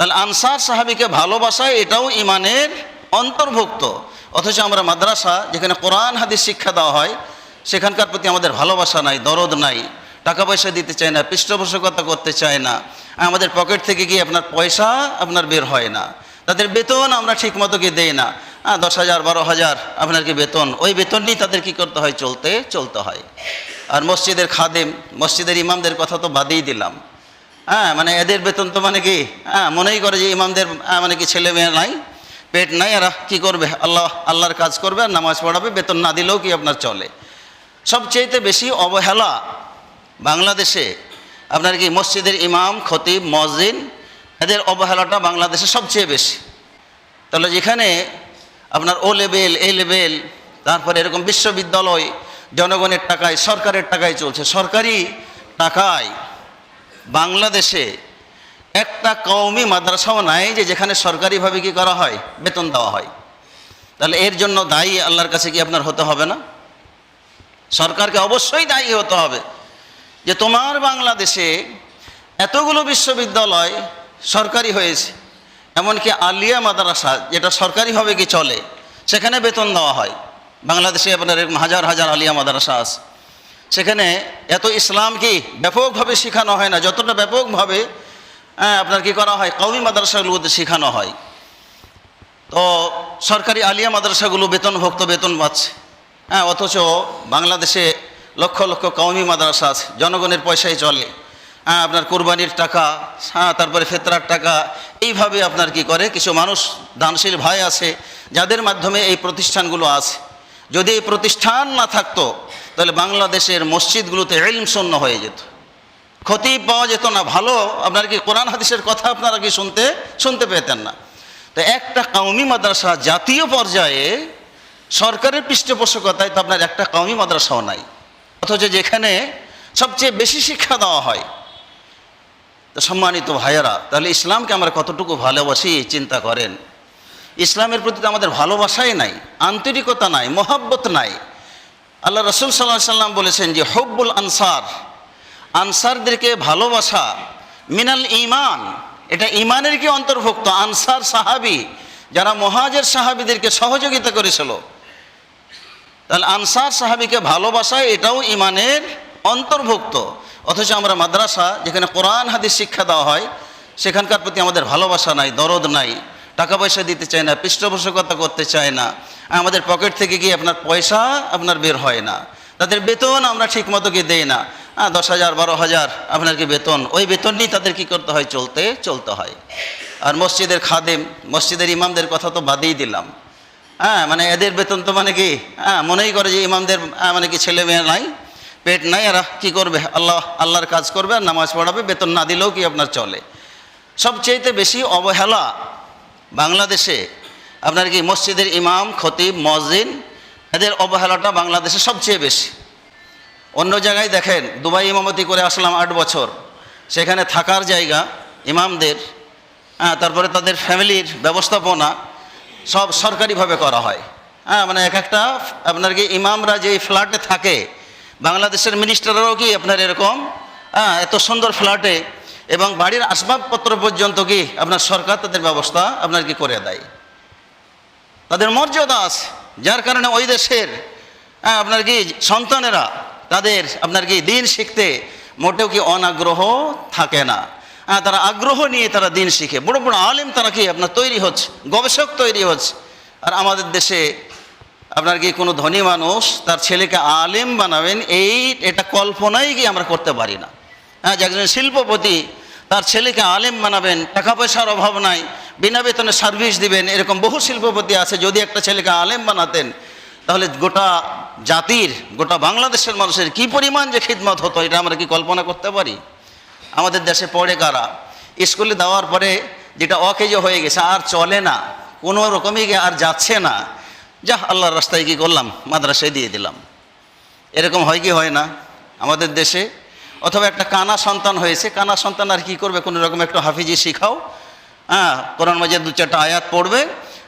তাহলে আনসার সাহাবিকে ভালোবাসা এটাও ইমানের অন্তর্ভুক্ত। অথচ আমরা মাদ্রাসা, যেখানে কোরআন, হাদিস শিক্ষা দেওয়া হয়, সেখানকার প্রতি আমাদের ভালোবাসা নাই, দরদ নাই। টাকা পয়সা দিতে চায় না, পৃষ্ঠপোষকতা করতে চায় না। আমাদের পকেট থেকে গিয়ে আপনার পয়সা আপনার বের হয় না? তাদের বেতন আমরা ঠিক মতো গিয়ে দেই না? হ্যাঁ দশ হাজার, বারো হাজার আপনার কি বেতন? ওই বেতন নিয়ে তাদের কি করতে হয়? চলতে চলতে হয়। আর মসজিদের খাদেম, মসজিদের ইমামদের কথা তো বাদেই দিলাম। হ্যাঁ মানে এদের বেতন তো মানে কি? হ্যাঁ মনেই করে যে ইমামদের মানে কি ছেলে মেয়ে নাই, পেট নাই, এরা কি করবে? আল্লাহ, আল্লাহর কাজ করবে আর নামাজ পড়াবে, বেতন না দিলেও কি আপনার চলে? সবচেয়েতে বেশি অবহেলা বাংলাদেশে, আপনার কি মসজিদের ইমাম, খতিব, মসজিদ, এদের অবহেলাটা বাংলাদেশে সবচেয়ে বেশি। তাহলে যেখানে আপনার ও লেভেল, এ লেভেল, তারপরে এরকম বিশ্ববিদ্যালয়, জনগণের টাকায়, সরকারের টাকায় চলছে। সরকারি টাকায় বাংলাদেশে একটা কওমি মাদ্রাসাও নাই যে যেখানে সরকারিভাবে কি করা হয়? বেতন দেওয়া হয়। তাহলে এর জন্য দায়ী আল্লাহর কাছে কি আপনার হতে হবে না? সরকারকে অবশ্যই দায়ী হতে হবে যে তোমার বাংলাদেশে এতগুলো বিশ্ববিদ্যালয় সরকারি হয়েছে, এমনকি আলিয়া মাদ্রাসা যেটা সরকারিভাবে কি চলে, সেখানে বেতন দেওয়া হয়। বাংলাদেশে আপনার হাজার হাজার আলিয়া মাদ্রাসা আছে। সেখানে এত ইসলাম কি ব্যাপকভাবে শেখানো হয় না? যতটা ব্যাপকভাবে হ্যাঁ, আপনার কি করা হয়? কওমি মাদ্রাসাগুলোতে শেখানো হয়। তো সরকারি আলিয়া মাদ্রাসাগুলো বেতনভুক্ত বেতন পাচ্ছে। হ্যাঁ অথচ বাংলাদেশে লক্ষ লক্ষ কওমি মাদ্রাসা আছে জনগণের পয়সায় চলে। হ্যাঁ আপনার কোরবানির টাকা হ্যাঁ তারপরে ফেতরার টাকা এইভাবে আপনার কি করে? কিছু মানুষ দানশীল ভাই আছে যাদের মাধ্যমে এই প্রতিষ্ঠানগুলো আছে। যদি এই প্রতিষ্ঠান না থাকতো তাহলে বাংলাদেশের মসজিদগুলোতে এলম শূন্য হয়ে যেত। ক্ষতি পাওয়া যেত না, ভালো। আপনার কি কোরআন হাদিসের কথা আপনারা কি শুনতে শুনতে পেতেন না? তো একটা কওমি মাদ্রাসা জাতীয় পর্যায়ে সরকারের পৃষ্ঠপোষকতায় তো আপনার একটা কওমি মাদ্রাসাও নাই। অথচ যেখানে সবচেয়ে বেশি শিক্ষা দেওয়া হয়। তো সম্মানিত ভাইয়েরা, তাহলে ইসলামকে আমরা কতটুকু ভালোবাসি, চিন্তা করেন। ইসলামের প্রতি তো আমাদের ভালোবাসাই নাই, আন্তরিকতা নাই, মোহাব্বত নাই। আল্লাহ রসুল সাল্লাহ সাল্লাম বলেছেন যে, হব্বুল আনসার। আনসারদেরকে ভালোবাসা মিনাল ইমান এটা ইমানের কি অন্তর্ভুক্ত? আনসার সাহাবি, যারা মহাজের সাহাবিদেরকে সহযোগিতা করেছিল। তাহলে আনসার সাহাবিকে ভালোবাসা, এটাও ইমানের অন্তর্ভুক্ত। অথচ আমরা মাদ্রাসা, যেখানে কোরআন, হাদিস শিক্ষা দেওয়া হয়, সেখানকার প্রতি আমাদের ভালোবাসা নাই, দরদ নাই। টাকা পয়সা দিতে চায় না, পৃষ্ঠপোষকতা করতে চায় না। আমাদের পকেট থেকে গিয়ে আপনার পয়সা আপনার বের হয় না। তাদের বেতন আমরা ঠিক মতো গিয়ে দেই না। হ্যাঁ দশ হাজার বারো হাজার আপনার কি বেতন। ওই বেতন নিয়ে তাদের কি করতে হয়? চলতে চলতে হয়। আর মসজিদের খাদেম মসজিদের ইমামদের কথা তো বাদেই দিলাম। হ্যাঁ মানে এদের বেতন তো মানে কি? হ্যাঁ মনেই করে যে ইমামদের আহ, মানে কি ছেলে মেয়ে নাই পেট নাই এরা কি করবে? আল্লাহ আল্লাহর কাজ করবে আর নামাজ পড়াবে বেতন না দিলেও কি আপনার চলে? সবচেয়েতে বেশি অবহেলা বাংলাদেশে আপনার কি মসজিদের ইমাম, খতিব, মসজিদ, এদের অবহেলাটা বাংলাদেশে সবচেয়ে বেশি। অন্য জায়গায় দেখেন, দুবাই ইমামতি করে আসলাম আট বছর। সেখানে থাকার জায়গা, ইমামদের হ্যাঁ তারপরে তাদের ফ্যামিলির ব্যবস্থাপনা সব সরকারিভাবে করা হয়। হ্যাঁ মানে এক একটা, আপনার কি ইমামরা যে ফ্ল্যাটে থাকে, বাংলাদেশের মিনিস্টাররাও কি আপনার এরকম? হ্যাঁ এত সুন্দর ফ্ল্যাটে এবং বাড়ির আসবাবপত্র পর্যন্ত কি আপনার সরকার তাদের ব্যবস্থা আপনার কি করে দেয়? তাদের মর্যাদা আছে, যার কারণে ওই দেশের আপনার কি সন্তানেরা তাদের আপনার কি দিন শিখতে মোটেও কি অনাগ্রহ থাকে না। হ্যাঁ তারা আগ্রহ নিয়ে তারা দিন শিখে। বড় বড় আলেম তারা কি আপনার তৈরি হচ্ছে, গবেষক তৈরি হচ্ছে। আর আমাদের দেশে আপনার কি কোনো ধনী মানুষ তার ছেলেকে আলেম বানাবেন, এই এটা কল্পনাই কি আমরা করতে পারি না। হ্যাঁ যে একজন শিল্পপতি তার ছেলেকে আলেম বানাবেন, টাকা পয়সার অভাব নাই বিনা বেতনে সার্ভিস দিবেন, এরকম বহু শিল্পপতি আছে, যদি একটা ছেলেকে আলেম বানাতেন, তাহলে গোটা জাতির, গোটা বাংলাদেশের মানুষের কি পরিমাণ যে খিদমত হতো, এটা আমরা কি কল্পনা করতে পারি? আমাদের দেশে পড়ে কারা? স্কুলে দেওয়ার পরে যেটা অকেজ হয়ে গেছে, আর চলে না, কোনো রকমই আর যাচ্ছে না। যা আল্লাহর রাস্তায় কি করলাম? মাদ্রাসায় দিয়ে দিলাম। এরকম হয় কি হয় না? আমাদের দেশে অথবা একটা কানা সন্তান হয়েছে, কানা সন্তান আর কি করবে? কোনো রকম একটু হাফিজি শিখাও হ্যাঁ কোরআন মাঝে দু চারটা আয়াত পড়বে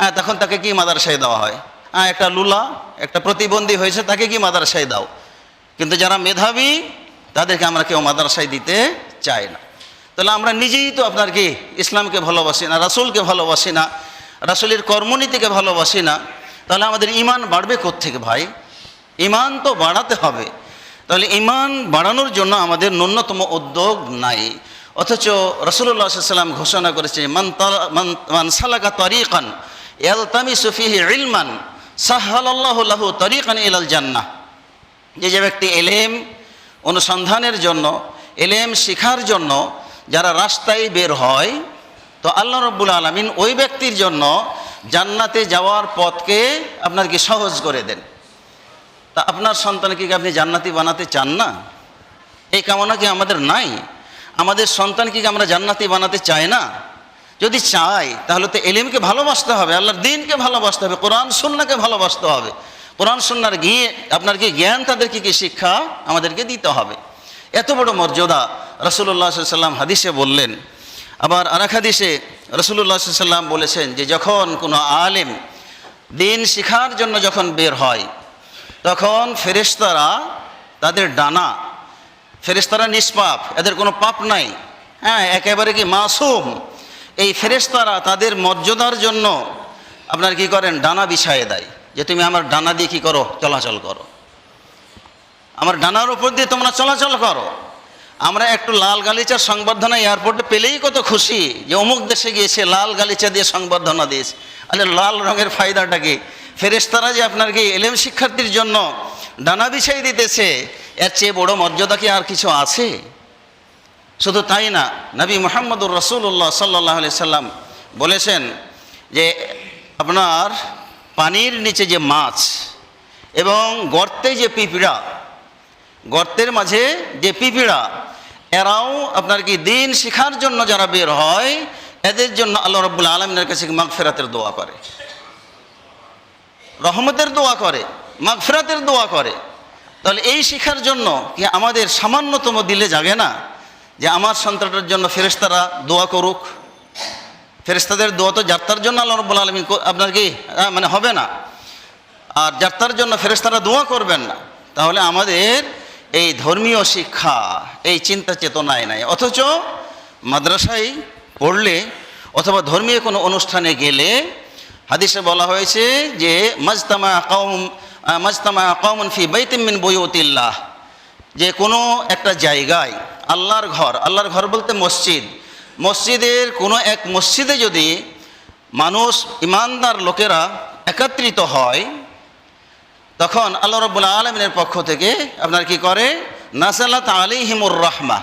হ্যাঁ তখন তাকে কি মাদ্রাসায় দেওয়া হয়? হ্যাঁ একটা লুলা, একটা প্রতিবন্ধী হয়েছে, তাকে কি মাদ্রাসায় দাও? কিন্তু যারা মেধাবী, তাদেরকে আমরা কেউ মাদ্রাসায় দিতে চাই না। তাহলে আমরা নিজেই তো আপনার কি, ইসলামকে ভালোবাসি না, রাসুলকে ভালোবাসি না, রাসুলের কর্মনীতিকে ভালোবাসি না, তাহলে আমাদের ইমান বাড়বে থেকে ভাই? ইমান তো বাড়াতে হবে। তাহলে ইমান বাড়ানোর জন্য আমাদের ন্যূনতম উদ্যোগ নাই। অথচ রসুল্লাহ সাল্লাম ঘোষণা করেছে, মান সালাকা তরিকান ইয়ালতামি সুফিহি ইলমান সাহাল্লাহ লাহু তরিকান ইলাল জান্নাহ। যে যে ব্যক্তি এলেম অনুসন্ধানের জন্য, এলেম শিখার জন্য যারা রাস্তায় বের হয়, তো আল্লাহ রব্বুল আলমিন ওই ব্যক্তির জন্য জান্নাতে যাওয়ার পথকে আপনার কি সহজ করে দেন? তা আপনার সন্তানকে কি আপনি জান্নাতি বানাতে চান না? এই কামনা কি আমাদের নাই? আমাদের সন্তানকে আমরা জান্নাতি বানাতে চাই না? যদি চাই, তাহলে তো এলিমকে ভালোবাসতে হবে, আল্লাহর দিনকে ভালোবাসতে হবে, কোরআন, সুন্নাকে ভালোবাসতে হবে। কোরআন, সুন্নার গিয়ে আপনার কি জ্ঞান তাদেরকে কি শিক্ষা আমাদেরকে দিতে হবে। এত বড় মর্যাদা রসুল্লাহ সাল্লাম হাদিসে বললেন। আবার আরেক হাদিসে রসুল্লাহ সাল্লাম বলেছেন যে, যখন কোনো আলেম দিন শিখার জন্য যখন বের হয়, তখন ফেরেশতারা তাদের ডানা ফেরেশতারা নিষ্পাপ, এদের কোনো পাপ নাই। হ্যাঁ একেবারে কি মাসুম? এই ফেরেস্তারা তাদের মর্যাদার জন্য আপনার কি করেন? ডানা বিছায়ে দেয়। যে তুমি আমার ডানা দিয়ে কী করো? চলাচল করো। আমার ডানার উপর দিয়ে তোমরা চলাচল করো। আমরা একটু লাল গালিচার সংবর্ধনা এয়ারপোর্টে পেলেই কত খুশি যে অমুক দেশে গিয়েছে লাল গালিচা দিয়ে সংবর্ধনা দিয়েছে। আরে লাল রঙের ফায়দাটা কি? ফেরেশতারা যে আপনার কি এলেম শিক্ষার্থীর জন্য ডানা বিছাই দিতেছে এর চেয়ে বড় মর্যাদা কি আর কিছু আছে? শুধু তাই না, নবী মোহাম্মদুর রসুল্লাহ সাল্লাহ আলি সাল্লাম বলেছেন যে আপনার পানির নিচে যে মাছ এবং গর্তে যে পিঁপড়া, গর্তের মাঝে যে পিঁপড়া, এরাও আপনার কি দিন শিখার জন্য যারা বের হয়, এদের জন্য আল্লাহ রব্বুল আলমিনের কাছে মাগফেরাতের দোয়া করে। রহমতের দোয়া করে, মাগফেরাতের দোয়া করে। তাহলে এই শিখার জন্য কি আমাদের সামান্যতম দিলে জাগে না? যে আমার সন্তানটার জন্য ফেরেশতারা দোয়া করুক। ফেরেশতাদের দোয়া তো যাত্রার জন্য আল্লাহ রব্বুল আলমী আপনার কি মানে হবে না। আর যাত্রার জন্য ফেরেশতারা দোয়া করবেন না। তাহলে আমাদের এই ধর্মীয় শিক্ষা, এই চিন্তা চেতনায় নাই। অথচ মাদ্রাসায় পড়লে অথবা ধর্মীয় কোনো অনুষ্ঠানে গেলে হাদিসে বলা হয়েছে যে, মাজতামা কৌম মাজতামা কৌমন ফি বাইতিমিন বইউতিল্লাহ যে কোনো একটা জায়গায় আল্লাহর ঘর আল্লাহর ঘর বলতে মসজিদ। মসজিদের কোনো এক মসজিদে যদি মানুষ, ইমানদার লোকেরা একত্রিত হয়, তখন আল্লাহ রব্বুল্লা আলমিনের পক্ষ থেকে আপনার কি করে? নাসালাত আলিহিমুর রহমা।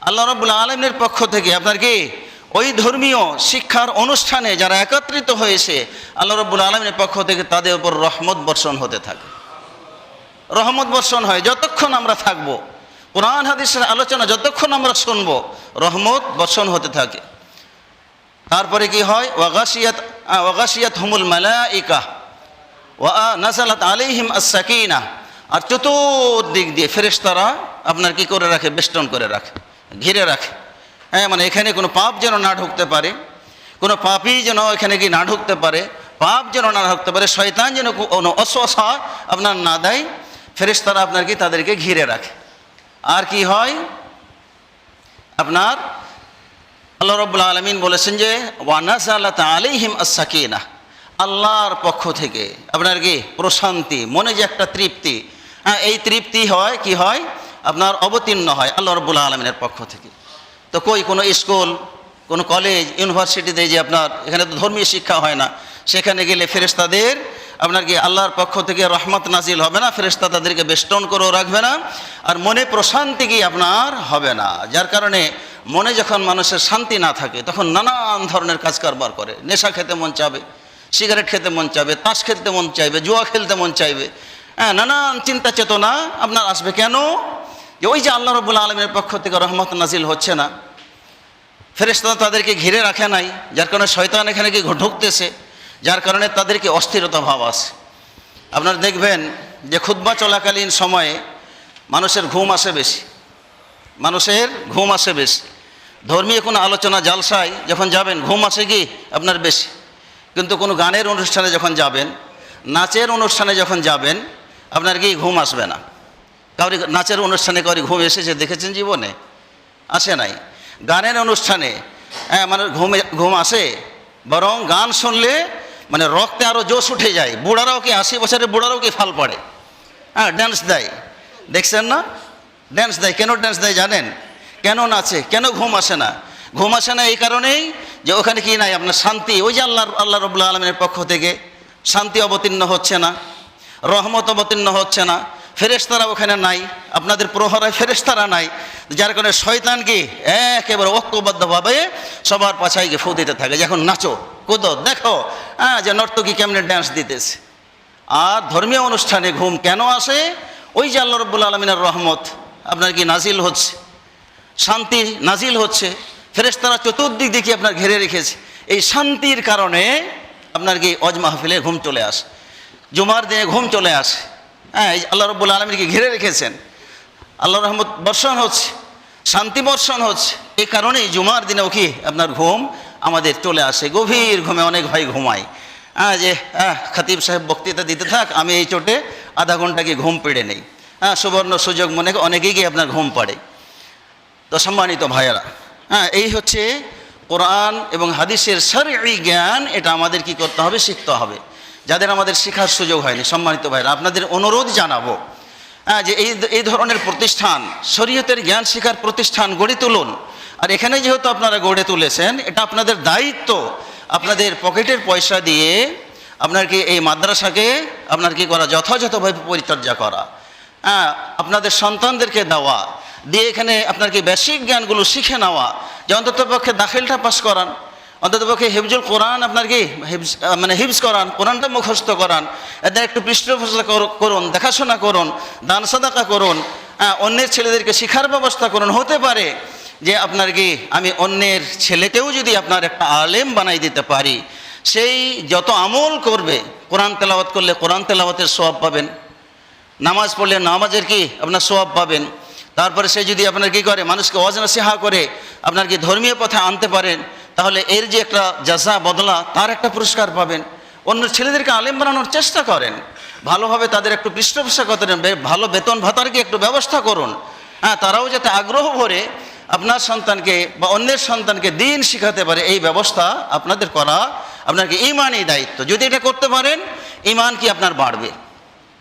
আল্লাহ রব্বুল্লা আলমিনের পক্ষ থেকে আপনার কি? ওই ধর্মীয় শিক্ষার অনুষ্ঠানে যারা একত্রিত হয়েছে, আল্লাহ রব্বুল আলমিনের পক্ষ থেকে তাদের উপর রহমত বর্ষণ হতে থাকে। রহমত বর্ষণ হয় যতক্ষণ আমরা থাকব। কোরআন, হাদিসের আলোচনা যতক্ষণ আমরা শুনব, রহমত বর্ষণ হতে থাকে। তারপরে কি হয়? ওয়াগাসিয়াত ওয়াগাশিয়াত হুমুল মালাইকা, ওয়া নাজালাত আলাইহিম আসাকিনা আর চতুর্দিক দিয়ে ফেরেশতারা আপনার কি করে রাখে? বেষ্টন করে রাখে, ঘিরে রাখে। হ্যাঁ মানে এখানে কোনো পাপ যেন না ঢুকতে পারে, কোনো পাপই যেন এখানে কি না ঢুকতে পারে, পাপ যেন না ঢুকতে পারে, শয়তান যেন কোনো অশ্বাসা আপনার না দেয়, ফেরেশতারা আপনার কি তাদেরকে ঘিরে রাখে। আর কি হয়? আপনার আল্লাহ রব্বুল আলমিন বলেছেন যে ওয়ানাজ আল্লাহ আলিহিম আসাকিনা আল্লাহর পক্ষ থেকে আপনার কি প্রশান্তি, মনে যে একটা তৃপ্তি। হ্যাঁ এই তৃপ্তি হয়, কি হয়? আপনার অবতীর্ণ হয় আল্লাহ রব্বুল আলমিনের পক্ষ থেকে। তো কই, কোনো স্কুল, কোনো কলেজ, ইউনিভার্সিটিতে যে আপনার, এখানে তো ধর্মীয় শিক্ষা হয় না। সেখানে গেলে ফেরেশতাদের আপনার কি আল্লাহর পক্ষ থেকে রহমত নাজিল হবে না? ফেরেশতা তাদেরকে বেষ্টন করেও রাখবে না, আর মনে প্রশান্তি কি আপনার হবে না? যার কারণে মনে যখন মানুষের শান্তি না থাকে, তখন নানান ধরনের কাজ কারবার করে। নেশা খেতে মন চাবে সিগারেট খেতে মন চাইবে, তাস খেলতে মন চাইবে, জুয়া খেলতে মন চাইবে। হ্যাঁ নানান চিন্তা চেতনা আপনার আসবে। কেন? যে ওই যে আল্লাহ রবুল্লা আলমের পক্ষ থেকে রহমত নাজিল হচ্ছে না ফেরেশতা তাদেরকে ঘিরে রাখে নাই, যার কারণে শয়তান এখানে কি ঢুকতেছে, যার কারণে তাদেরকে অস্থিরতা ভাব আসে আপনারা দেখবেন যে খুদ্া চলাকালীন সময়ে মানুষের ঘুম আসে বেশি, মানুষের ঘুম আসে বেশি। ধর্মীয় কোনো আলোচনা জালসায় যখন যাবেন, ঘুম আসে কি? আপনার বেশি। কিন্তু কোনো গানের অনুষ্ঠানে যখন যাবেন, নাচের অনুষ্ঠানে যখন যাবেন, আপনার কি? ঘুম আসবে না। কাউরি নাচের অনুষ্ঠানে কাউরি ঘুম এসেছে, দেখেছেন জীবনে? আসে নাই। গানের অনুষ্ঠানে হ্যাঁ মানে ঘুমে, ঘুম আসে, বরং গান শুনলে মানে রক্তে আরও জোশ উঠে যায়। বুড়ারাও কি আশি বছরের বুড়ারাও কি ফাল পড়ে? হ্যাঁ ড্যান্স দেয়। দেখছেন না? ড্যান্স দেয়। কেন ড্যান্স দেয় জানেন? কেন নাচে? কেন ঘুম আসে না? ঘুম আসে না এই কারণেই যে ওখানে কি নাই? আপনার শান্তি। ওই যে আল্লাহ আল্লাহ রবুল্লা আলমের পক্ষ থেকে শান্তি অবতীর্ণ হচ্ছে না, রহমত অবতীর্ণ হচ্ছে না। ফেরেশতারা ওখানে নাই, আপনাদের প্রহরায় ফেরেশতারা নাই, যার কারণে শয়তান কি একেবারে ঐক্যবদ্ধভাবে সবার পাছায় গিয়ে ফু দিতে থাকে। যখন নাচো, কুদো, দেখো হ্যাঁ যে নর্তকী কেমনে ড্যান্স দিতেছে। আর ধর্মীয় অনুষ্ঠানে ঘুম কেন আসে? ওই যে আল্লাহ রব্বুল আলমিনের রহমত, আপনার কি নাজিল হচ্ছে? শান্তি নাজিল হচ্ছে। ফেরেশতারা চতুর্দিক দিকে আপনার ঘিরে রেখেছে। এই শান্তির কারণে আপনার কি অজ মাহফিলে ঘুম চলে আসে। জুমার দিনে ঘুম চলে আসে। হ্যাঁ আল্লাহ রব্বুল আলমীকে ঘিরে রেখেছেন। আল্লাহ রহমত বর্ষণ হচ্ছে, শান্তি বর্ষণ হচ্ছে। এই কারণেই জুমার দিনেও কি আপনার ঘুম আমাদের চলে আসে, গভীর ঘুমে অনেক ভাই ঘুমায়। হ্যাঁ যে হ্যাঁ খতিব সাহেব বক্তৃতা দিতে থাক, আমি এই চোটে আধা ঘণ্টা কি ঘুম পেড়ে নেই। হ্যাঁ সুবর্ণ সুযোগ মনে অনেকেই গিয়ে আপনার ঘুম পাড়ে। তো সম্মানিত ভাইয়েরা হ্যাঁ এই হচ্ছে কোরআন এবং হাদিসের সারি জ্ঞান, এটা আমাদের কি করতে হবে, শিখতে হবে। যাদের আমাদের শেখার সুযোগ হয়নি, সম্মানিত ভাইরা আপনাদের অনুরোধ জানাব হ্যাঁ যে এই এই ধরনের প্রতিষ্ঠান, শরীয়তের জ্ঞান শিখার প্রতিষ্ঠান গড়ে তুলুন। আর এখানে যেহেতু আপনারা গড়ে তুলেছেন, এটা আপনাদের দায়িত্ব। আপনাদের পকেটের পয়সা দিয়ে আপনার কি এই মাদ্রাসাকে, আপনার কি করা, যথাযথভাবে পরিচর্যা করা। হ্যাঁ আপনাদের সন্তানদেরকে দেওয়া, দিয়ে এখানে আপনার কি বেসিক জ্ঞানগুলো শিখে নেওয়া, যে অন্তত পক্ষে দাখিলটা পাশ করান। অন্তত পক্ষে হিফজুল কোরআন আপনার কি মানে হিফজ করান, কোরআনটা মুখস্থ করান, এদের একটু পৃষ্ঠপোষকতা কর- করুন, দেখাশোনা করুন, দান সাদাকা করুন অন্যের ছেলেদেরকে শিখার ব্যবস্থা করুন, হতে পারে যে আপনার কি আমি অন্যের ছেলেকেও যদি আপনার একটা আলেম বানাই দিতে পারি, সেই যত আমল করবে, কোরআন তেলাওয়াত করলে কোরআন তেলাওয়াতের সওয়াব পাবেন, নামাজ পড়লে নামাজের কি আপনার সোয়াব পাবেন, তারপরে সে যদি আপনার কি করে, মানুষকে অজনা সেহা করে, আপনার কি ধর্মীয় পথে আনতে পারেন তাহলে এর যে একটা জাজা বদলা, তার একটা পুরস্কার পাবেন। অন্য ছেলেদেরকে আলেম বানানোর চেষ্টা করেন। ভালোভাবে তাদের একটু পৃষ্ঠপোষকতা ভালো বেতন ভাতার কি একটু ব্যবস্থা করুন। হ্যাঁ তারাও যাতে আগ্রহ ভরে আপনার সন্তানকে বা অন্যের সন্তানকে দিন শিখাতে পারে, এই ব্যবস্থা আপনাদের করা আপনাকে ইমানই দায়িত্ব। যদি এটা করতে পারেন, ইমান কি আপনার বাড়বে?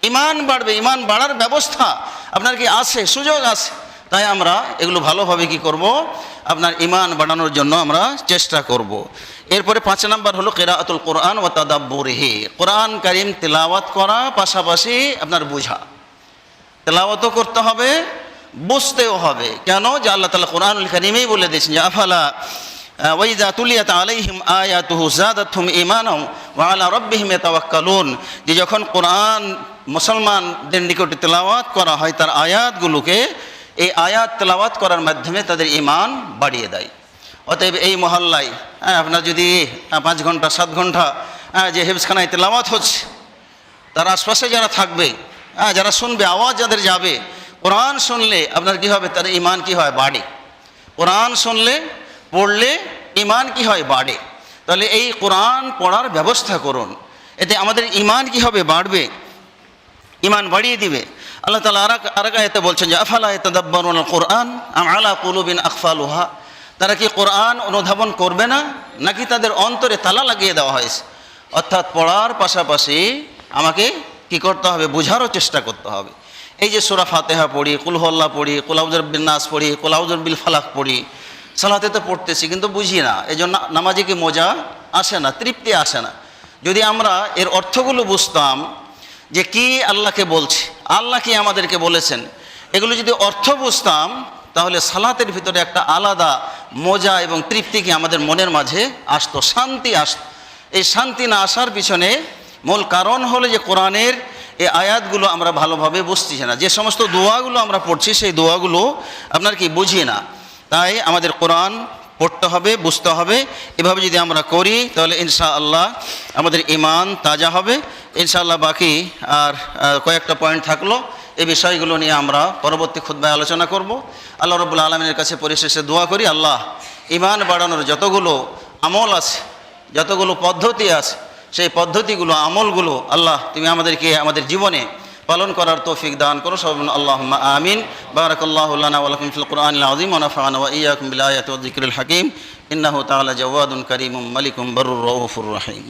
ইমান বাড়বে, ইমান বাড়ার ব্যবস্থা আপনার কি আছে, সুযোগ আছে? তাই আমরা এগুলো ভালোভাবে কি করব? আপনার ইমান বাড়ানোর জন্য আমরা চেষ্টা করব। এরপরে পাঁচ নাম্বার হলো কেরাআতুল কোরআন ও তাদাব্বুরহি। কোরআন কারিম তেলাওয়াত করা পাশাপাশি আপনার বোঝা। তেলাওয়াতও করতে হবে, বুঝতেও হবে। কেন? যে আল্লাহ তালা কোরআনুল কারিমেই বলে দিয়েছেন যে, আফালা ওয়াইদা তুলিয়াত আলাইহিম আয়াতুহু জাদাতহুম ঈমানাও ওয়া আলা রাব্বিহিম ইয়াতাওয়াক্কালুন। যে যখন কোরআন মুসলমানদের নিকটে তেলাওয়াত করা হয়, তার আয়াতগুলোকে এই আয়াত তেলাওয়াত করার মাধ্যমে তাদের ইমান বাড়িয়ে দেয়। অতএব এই মহল্লায় হ্যাঁ আপনার যদি আহ, পাঁচ ঘণ্টা সাত ঘণ্টা হ্যাঁ, যে হেফজখানায় তেলাওয়াত হচ্ছে তার আশপাশে যারা থাকবে হ্যাঁ যারা শুনবে আওয়াজ যাদের যাবে কোরআন শুনলে আপনার কি হবে? তাদের ইমান কি হয়? বাড়ে। কোরআন শুনলে পড়লে ইমান কি হয়? বাড়ে। তাহলে এই কোরআন পড়ার ব্যবস্থা করুন। এতে আমাদের ইমান কি হবে? বাড়বে। ইমান বাড়িয়ে দিবে। আল্লাহ তালা আর আর এতে বলছেন যে, আফালা এতদাব্বারুল কোরআন আলা কুলুবিন আকফালুহা তারা কি কোরআন অনুধাবন করবে না, নাকি তাদের অন্তরে তালা লাগিয়ে দেওয়া হয়েছে? অর্থাৎ পড়ার পাশাপাশি আমাকে কি করতে হবে, বোঝারও চেষ্টা করতে হবে। এই যে সুরা ফাতেহা পড়ি কুলহল্লা পড়ি কুলাউজর বিন নাস পড়ি কুলাউজর বিল ফালাক পড়ি, সালাতে তো পড়তেছি, কিন্তু বুঝি না। এই জন্য নামাজে কি মজা আসে না, তৃপ্তি আসে না। যদি আমরা এর অর্থগুলো বুঝতাম যে কি আল্লাহকে বলছে? আল্লাহ কি আমাদেরকে বলেছেন? এগুলো যদি অর্থ বুঝতাম, তাহলে সালাতের ভিতরে একটা আলাদা মজা এবং তৃপ্তি কি আমাদের মনের মাঝে আসতো? শান্তি আসতো। এই শান্তি না আসার পিছনে মূল কারণ হলো যে কোরআনের এই আয়াতগুলো আমরা ভালোভাবে বুঝতেছি না। যে সমস্ত দোয়াগুলো আমরা পড়ছি, সেই দোয়াগুলো আপনার কি বুঝি না। তাই আমাদের কোরআন পড়তে হবে, বুঝতে হবে। এভাবে যদি আমরা করি, তাহলে ইনশা আল্লাহ আমাদের ইমান তাজা হবে। ইনশাআল্লাহ বাকি আর কয়েকটা পয়েন্ট থাকল। এই বিষয়গুলো নিয়ে আমরা পরবর্তী খুদ্ায় আলোচনা করব। আল্লাহ রবুল্লা আলমিনের কাছে পরিশেষে দোয়া করি, আল্লাহ ইমান বাড়ানোর যতগুলো আমল আছে, যতগুলো পদ্ধতি আছে, সেই পদ্ধতিগুলো, আমলগুলো আল্লাহ তুমি আমাদেরকে, আমাদের জীবনে পালন করার তৌফিক দান করো সব আল্লাহ আমিন। বারাকাল্লাহ লানা ওয়া লাকুম ফিল কুরআনিল আযীম ওয়া নাফা'না ওয়া ইয়্যাকুম বিল আয়াতি ওয়া যিকরিল হাকীম। ইন্নাহু তাআলা জাওয়াদুন কারীমুম মালিকুম বারুর রাউফুর রহিম।